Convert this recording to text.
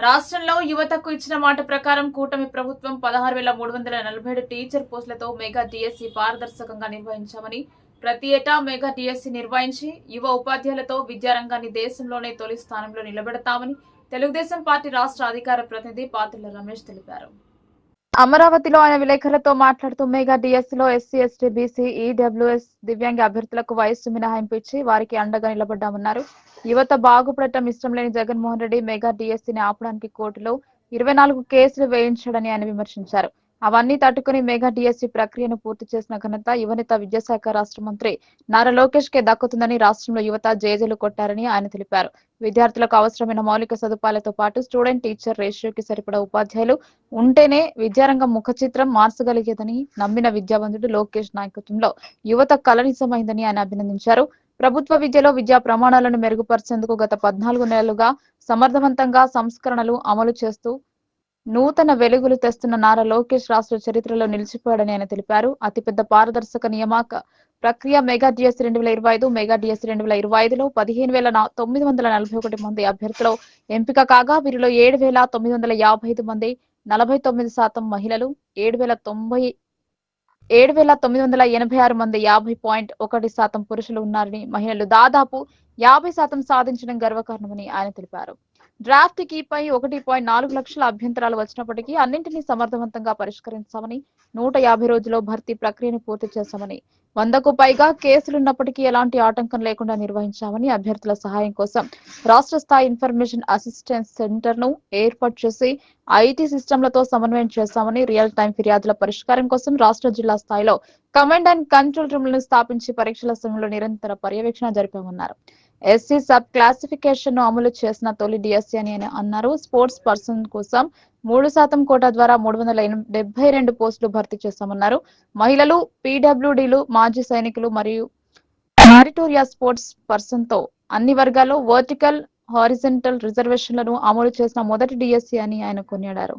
రాష్ట్రంలో యువతకు ఇచ్చిన మాట ప్రకారం కూటమి ప్రభుత్వం పదహారు వేల మూడు వందల నలభై ఏడు టీచర్ పోస్టులతో మెగా డిఎస్సి పారదర్శకంగా నిర్వహించామని ప్రతి ఏటా మెగా డిఎస్సి నిర్వహించి యువ ఉపాధ్యాయులతో విద్యారంగాన్ని దేశంలోనే తొలి స్థానంలో నిలబెడతామని తెలుగుదేశం పార్టీ రాష్ట్ర అధికార ప్రతినిధి పాత్రుల రమేష్ తెలిపారు. అమరావతిలో ఆయన విలేకరులతో మాట్లాడుతూ మెగా డిఎస్లో ఎస్సీ ఎస్టీ బీసీ ఈడబ్ల్యూఎస్ దివ్యాంగ అభ్యర్థులకు వయస్సు మినహాయింపు ఇచ్చి వారికి అండగా నిలబడ్డామన్నారు. యువత బాగుపడటం ఇష్టం లేని జగన్మోహన్ రెడ్డి మెగా డిఎస్సీని ఆపడానికి కోర్టులో ఇరవై నాలుగు కేసులు వేయించాడని ఆయన విమర్శించారు. అవన్నీ తట్టుకుని మెగా డిఎస్సి ప్రక్రియను పూర్తి చేసిన ఘనత యువనేత విద్యాశాఖ రాష్ట్ర మంత్రి నారా లోకేష్ కే దక్కుతుందని రాష్ట్రంలో యువత జేజేలు కొట్టారని ఆయన తెలిపారు. విద్యార్థులకు అవసరమైన మౌలిక సదుపాయాలతో పాటు స్టూడెంట్ టీచర్ రేషియోకి సరిపడా ఉపాధ్యాయులు ఉంటేనే విద్యారంగం ముఖ చిత్రం మార్చగలిగేదని నమ్మిన విద్యావంతుడు లోకేష్ నాయకత్వంలో యువత కలనిసమైందని ఆయన అభినందించారు. ప్రభుత్వ విద్యలో విద్యా ప్రమాణాలను మెరుగుపరిచేందుకు గత పద్నాలుగు నెలలుగా సమర్థవంతంగా సంస్కరణలు అమలు చేస్తూ నూతన వెలుగులు తెస్తున్న నారా లోకేష్ రాష్ట్ర చరిత్రలో నిలిచిపోయాడని ఆయన తెలిపారు. అతిపెద్ద పారదర్శక నియామక ప్రక్రియ మెగా డిఎస్ రెండు వేల ఇరవై ఐదు మెగా డిఎస్ రెండు వేల ఇరవై ఐదులో పదిహేను వేల తొమ్మిది వందల నలభై ఒకటి మంది అభ్యర్థులు ఎంపిక కాగా వీరిలో ఏడు వేల తొమ్మిది వందల యాభై ఐదు మంది నలభై తొమ్మిది శాతం మహిళలు ఏడు వేల తొంభై ఏడు వేల తొమ్మిది వందల ఎనభై ఆరు మంది యాభై పాయింట్ ఒకటి శాతం పురుషులు ఉన్నారని మహిళలు దాదాపు యాభై శాతం సాధించడం గర్వకారణమని ఆయన తెలిపారు. డ్రాఫ్ట్ కీ పై ఒకటి పాయింట్ నాలుగు లక్షల అభ్యంతరాలు వచ్చినప్పటికీ అన్నింటినీ సమర్థవంతంగా పరిష్కరించామని నూట యాభై రోజుల్లో భర్తీ ప్రక్రియను పూర్తి చేశామని వందకు పైగా కేసులున్నప్పటికీ ఎలాంటి ఆటంకం లేకుండా నిర్వహించామని అభ్యర్థుల సహాయం కోసం రాష్ట్ర స్థాయి ఇన్ఫర్మేషన్ అసిస్టెన్స్ సెంటర్ను ఏర్పాటు చేసి ఐటీ సిస్టంలతో సమన్వయం చేశామని రియల్ టైం ఫిర్యాదుల పరిష్కారం కోసం రాష్ట్ర జిల్లా స్థాయిలో కమాండ్ అండ్ కంట్రోల్ రూమ్లను స్థాపించి పరీక్షల సమయంలో నిరంతర పర్యవేక్షణ జరిపామన్నారు. ఎస్సీ సబ్ క్లాసిఫికేషన్ను అమలు చేసిన తొలి డిఎస్సీ అని ఆయన అన్నారు. స్పోర్ట్స్ పర్సన్ కోసం మూడు శాతం కోటా ద్వారా మూడు వందల డెబ్బై రెండు పోస్టులు భర్తీ చేస్తామన్నారు మహిళలు పీడబ్ల్యూడీలు మాజీ సైనికులు మరియు మారిటోరియా స్పోర్ట్స్ పర్సన్తో అన్ని వర్గాల్లో వర్టికల్ హారిజెంటల్ రిజర్వేషన్లను అమలు చేసిన మొదటి డిఎస్సీ అని ఆయన కొనియాడారు.